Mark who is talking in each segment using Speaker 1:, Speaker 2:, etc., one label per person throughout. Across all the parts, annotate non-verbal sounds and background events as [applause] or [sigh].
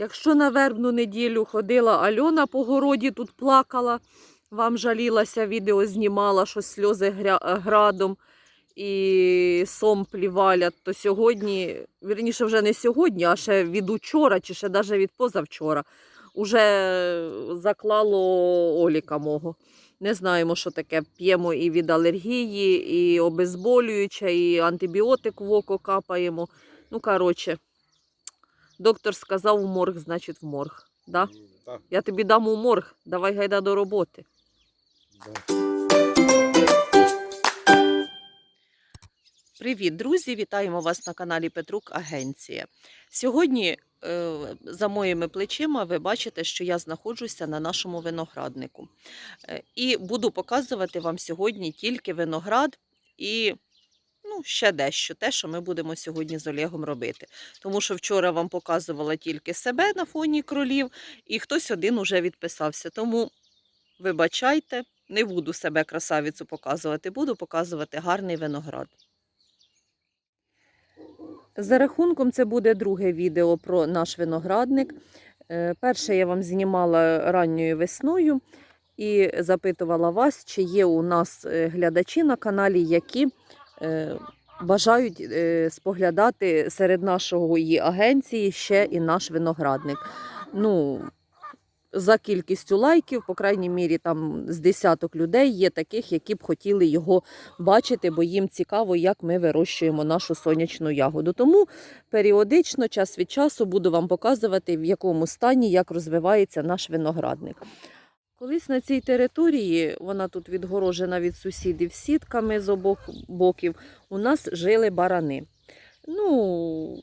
Speaker 1: Якщо на вербну неділю ходила Альона по городі, тут плакала, вам жалілася, відео знімала, що сльози градом і сомплі валять, то сьогодні, вірніше, вже не сьогодні, а ще від учора, чи ще навіть від позавчора, уже заклало Оліка мого. Не знаємо, що таке. П'ємо і від алергії, і обезболююче, і антибіотик в око капаємо. Ну, коротше, доктор сказав в морг, значить в морг. Да?
Speaker 2: Так,
Speaker 1: Я тобі дам у морг, давай гайда до роботи.
Speaker 2: да.
Speaker 1: Привіт, друзі! Вітаємо вас на каналі Петрук Агенція. Сьогодні е, за моїми плечима ви бачите, що я знаходжуся на нашому винограднику. Е, і буду показувати вам сьогодні тільки виноград і ну, ще дещо, те, що ми будемо сьогодні з Олегом робити. Тому що вчора вам показувала тільки себе на фоні кролів, і хтось один уже відписався. Тому вибачайте, не буду себе красавицю показувати, буду показувати гарний виноград. За рахунком, це буде друге відео про наш виноградник. Е, Перше я вам знімала ранньою весною і запитувала вас, чи є у нас е, глядачі на каналі, які бажають е, споглядати серед нашої агенції ще і наш виноградник. Ну, за кількістю лайків, по крайній мірі, там з десяток людей є таких, які б хотіли його бачити, бо їм цікаво, як ми вирощуємо нашу сонячну ягоду. Тому періодично, час від часу, буду вам показувати, в якому стані, як розвивається наш виноградник. Колись на цій території, вона тут відгорожена від сусідів сітками з обох боків, у нас жили барани. Ну,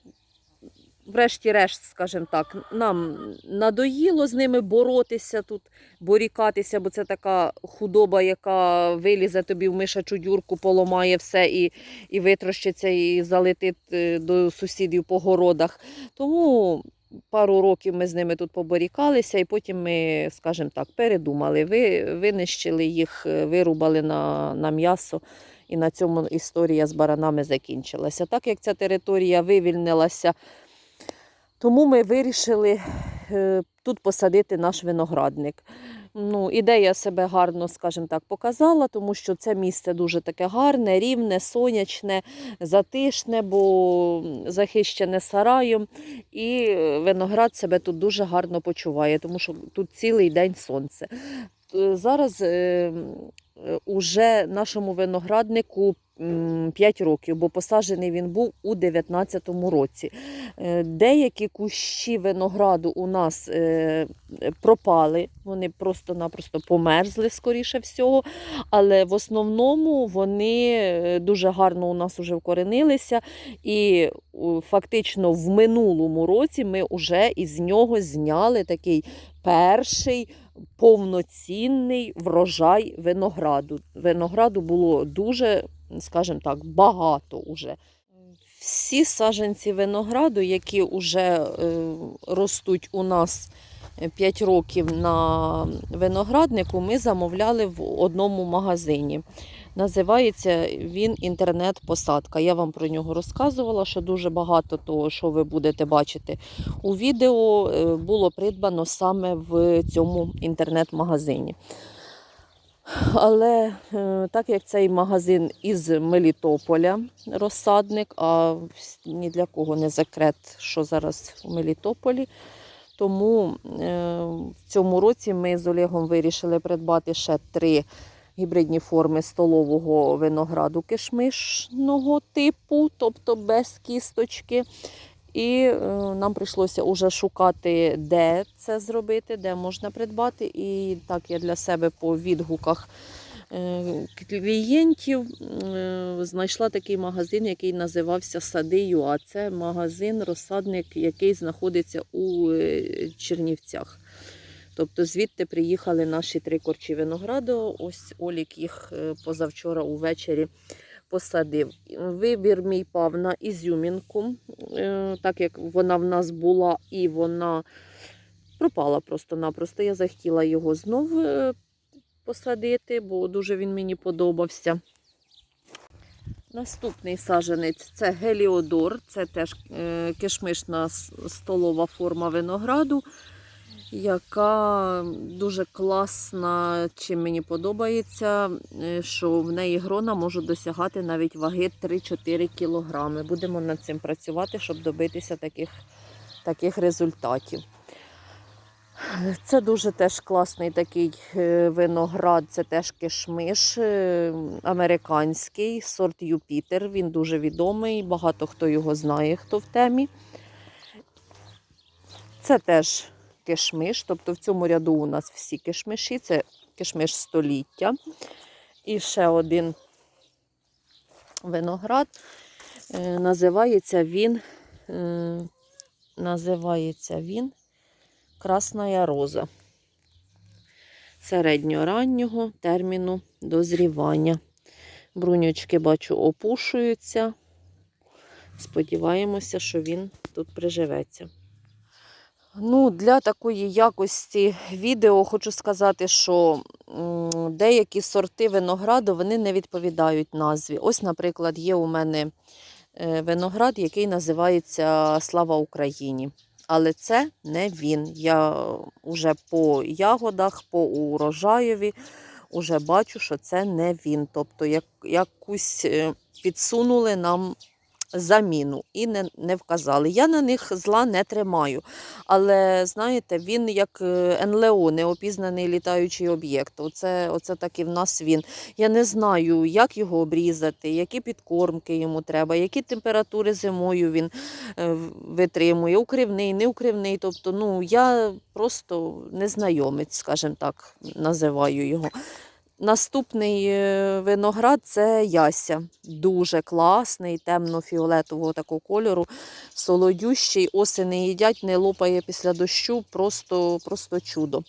Speaker 1: врешті-решт, скажімо так, нам надоїло з ними боротися тут, борікатися, бо це така худоба, яка вилізе тобі в мишачу дюрку, поламає все і, і витрощиться, і залетить е, до сусідів по городах. Тому пару років ми з ними тут поборікалися, і потім ми, скажімо так, передумали. Ви, винищили їх, е, вирубали на, на м'ясо. І на цьому історія з баранами закінчилася. Так як ця територія вивільнилася, тому ми вирішили е, тут посадити наш виноградник. Ну, ідея себе гарно, скажімо так, показала, тому що це місце дуже таке гарне, рівне, сонячне, затишне, бо захищене сараєм. І е, виноград себе тут дуже гарно почуває, тому що тут цілий день сонце. Зараз е, е, уже нашому винограднику 5 років, бо посаджений він був у 2019 році. Е, Деякі кущі винограду у нас е, пропали, вони просто-напросто померзли, скоріше всього. Але в основному вони е, дуже гарно у нас вже вкоренилися. І фактично в минулому році ми вже із нього зняли такий перший повноцінний врожай винограду. Винограду було дуже, скажімо так, багато уже. Всі саджанці винограду, які вже е, ростуть у нас 5 років на винограднику, ми замовляли в одному магазині. Називається він інтернет-посадка. Я вам про нього розказувала, що дуже багато того, що ви будете бачити у відео, е, було придбано саме в цьому інтернет-магазині. Але е, так як цей магазин із Мелітополя розсадник, а ні для кого не секрет, що зараз у Мелітополі. Тому е, в цьому році ми з Олегом вирішили придбати ще три гібридні форми столового винограду кишмишного типу, тобто без кісточки. І е, нам прийшлося уже шукати, де це зробити, де можна придбати. І так я для себе по відгуках е, клієнтів е, знайшла такий магазин, який називався Сади.ua. Це магазин, розсадник, який знаходиться у Чернівцях. Тобто звідти приїхали наші три корчі винограду. Ось Олік їх позавчора увечері посадив. Вибір мій пав на ізюмінку, е, так як вона в нас була і вона пропала просто-напросто. Я захотіла його знов е, посадити, бо дуже він мені подобався. Наступний саженець це геліодор, це теж е, кишмишна столова форма винограду, яка дуже класна, чим мені подобається, е, що в неї грона можуть досягати навіть ваги 3-4 кілограми. Будемо над цим працювати, щоб добитися таких, таких результатів. Це дуже теж класний такий е, виноград, це теж кишмиш е, американський, сорт Юпітер. Він дуже відомий, багато хто його знає, хто в темі. Це теж кишмиш, тобто в цьому ряду у нас всі кишмиші, це кишмиш століття. І ще один виноград. Е, Називається він, е, називається він Красна роза середньораннього терміну дозрівання. Бруньочки, бачу, опушуються. Сподіваємося, що він тут приживеться. Ну, для такої якості відео хочу сказати, що деякі сорти винограду вони не відповідають назві. Ось, наприклад, є у мене е, виноград, який називається Слава Україні. Але це не він. Я вже по ягодах, по урожаєві вже бачу, що це не він. Тобто як, якусь е, підсунули нам заміну і не, не вказали. Я на них зла не тримаю. Але знаєте, він як е, НЛО, неопізнаний літаючий об'єкт. Оце, оце так в нас він. Я не знаю, як його обрізати, які підкормки йому треба, які температури зимою він е, витримує, укривний, не укривний. Тобто, ну я просто незнайомець, скажімо так, називаю його. Наступний е, виноград це яся. Дуже класний, темно-фіолетового такого кольору, солодющий, оси не їдять, не лопає після дощу, просто, просто чудо.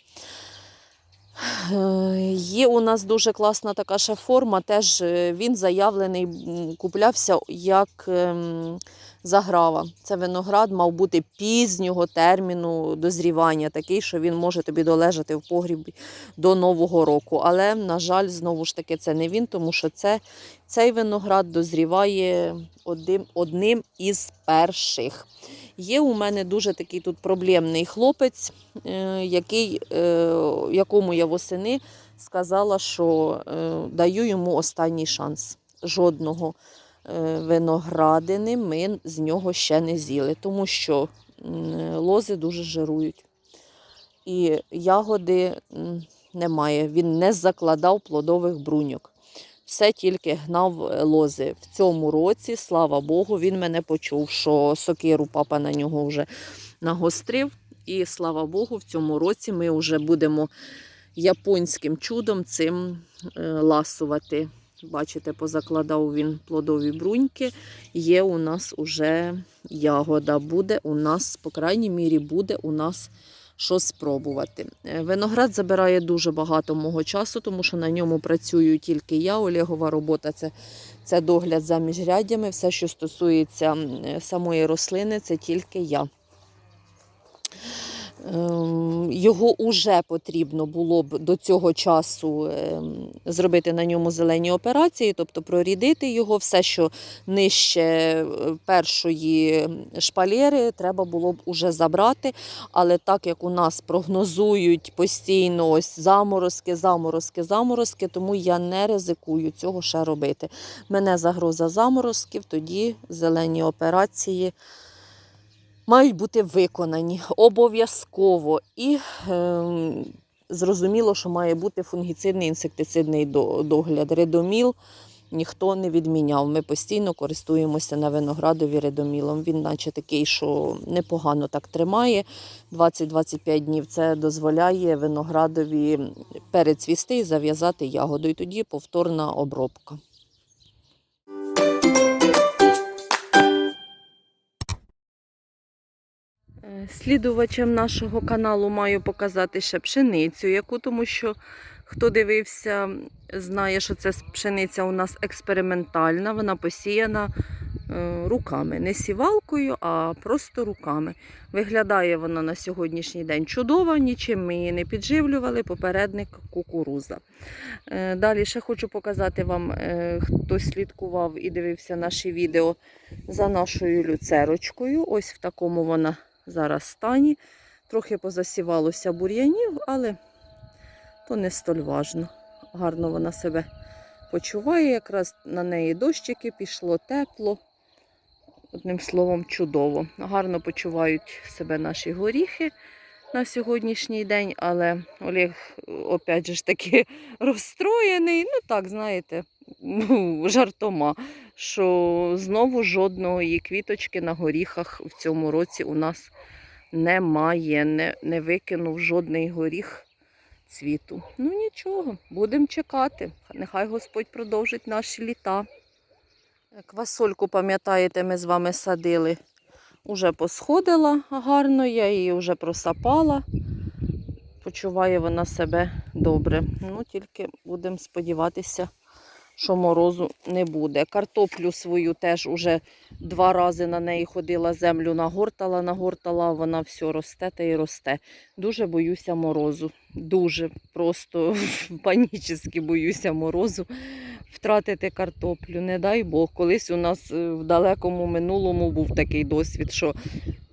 Speaker 1: Е, Є у нас дуже класна така ще форма. Теж е, він заявлений, куплявся як ем, заграва. Це виноград мав бути пізнього терміну дозрівання, такий, що він може тобі долежати в погрібі до Нового року. Але, на жаль, знову ж таки, це не він, тому що це, цей виноград дозріває одним, одним із перших. Є у мене дуже такий тут проблемний хлопець, е, який, е, якому я восени сказала, що е, даю йому останній шанс. Жодного виноградини ми з нього ще не з'їли, тому що лози дуже жирують. І ягоди немає. Він не закладав плодових бруньок. Все тільки гнав е, лози. В цьому році, слава Богу, він мене почув, що сокиру папа на нього вже нагострив. І слава Богу, в цьому році ми вже будемо японським чудом цим е, ласувати. Бачите, позакладав він плодові бруньки. Є у нас уже ягода. Буде у нас, по крайній мірі, буде у нас що спробувати. Е, Виноград забирає дуже багато мого часу, тому що на ньому працюю тільки я. Олегова робота це, це догляд за міжряддями. Все, що стосується е, самої рослини, це тільки я. Ем, Його уже потрібно було б до цього часу ем, зробити на ньому зелені операції, тобто прорідити його, все, що нижче е, першої шпалери, треба було б уже забрати. Але так як у нас прогнозують постійно ось заморозки, заморозки, заморозки, тому я не ризикую цього ще робити. Мене загроза заморозків, тоді зелені операції мають бути виконані обов'язково. І ем, зрозуміло, що має бути фунгіцидний інсектицидний догляд. Редоміл ніхто не відміняв. Ми постійно користуємося на виноградові редомілом. Він, наче такий, що непогано так тримає. 20-25 днів це дозволяє виноградові перецвісти і зав'язати ягоду. І тоді повторна обробка. Слідувачем нашого каналу маю показати ще пшеницю, яку тому що хто дивився, знає, що це пшениця у нас експериментальна. Вона посіяна е, руками. Не сівалкою, а просто руками. Виглядає вона на сьогоднішній день чудово, нічим ми її не підживлювали, попередник кукуруза. Е, Далі ще хочу показати вам, е, хто слідкував і дивився наші відео за нашою люцерочкою. Ось в такому вона зараз стані. Трохи позасівалося бур'янів, але то не столь важно. Гарно вона себе почуває, якраз на неї дощики пішло тепло. Одним словом, чудово. Гарно почувають себе наші горіхи на сьогоднішній день, але Олег, опять же таки, [laughs] розстроєний. Ну так, знаєте, ну, жартома, що знову жодної квіточки на горіхах в цьому році у нас немає. Не, не викинув жодний горіх цвіту. Ну нічого, будемо чекати. Нехай Господь продовжить наші літа. Квасольку, пам'ятаєте, ми з вами садили. Уже посходила гарно, я її вже просапала. Почуває вона себе добре. Ну, тільки будемо сподіватися, що морозу не буде. Картоплю свою теж уже два рази на неї ходила, землю нагортала, нагортала, вона все росте та й росте. Дуже боюся морозу. Дуже просто [laughs] панічно боюся морозу втратити картоплю. Не дай Бог. Колись у нас е, в далекому минулому був такий досвід, що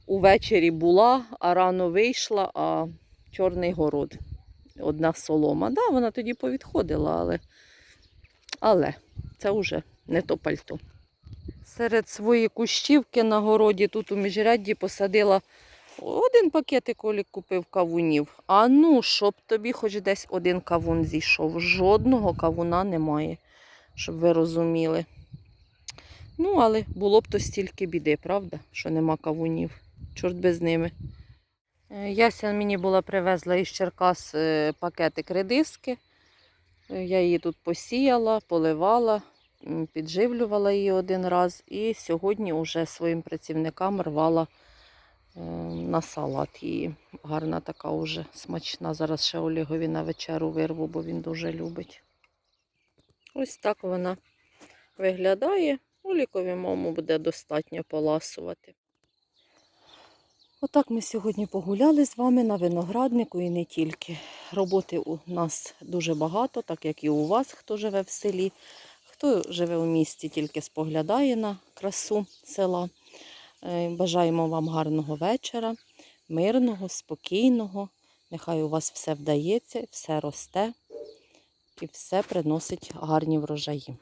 Speaker 1: увечері була, а рано вийшла, а чорний город. Одна солома. Да, вона тоді повідходила, але, але це вже не то пальто. Серед своєї кущівки на городі тут у міжрядді посадила один пакетик Олік купив кавунів. А ну, щоб тобі хоч десь один кавун зійшов. Жодного кавуна немає, щоб ви розуміли. Ну, але було б то стільки біди, правда, що нема кавунів. Чорт без ними. Е, Яся мені була привезла із Черкас е, пакетик редиски. Е, Я її тут посіяла, поливала, підживлювала її один раз. І сьогодні вже своїм працівникам рвала е, на салат її. Гарна така вже смачна. Зараз ще Олегові на вечеру вирву, бо він дуже любить. Ось так вона виглядає. Олікові, маму, буде достатньо поласувати. Отак ми сьогодні погуляли з вами на винограднику і не тільки. Роботи у нас дуже багато, так як і у вас, хто живе в селі. Хто живе у місті, тільки споглядає на красу села. Е, Бажаємо вам гарного вечора, мирного, спокійного. Нехай у вас все вдається, все росте і все приносить гарні врожаї.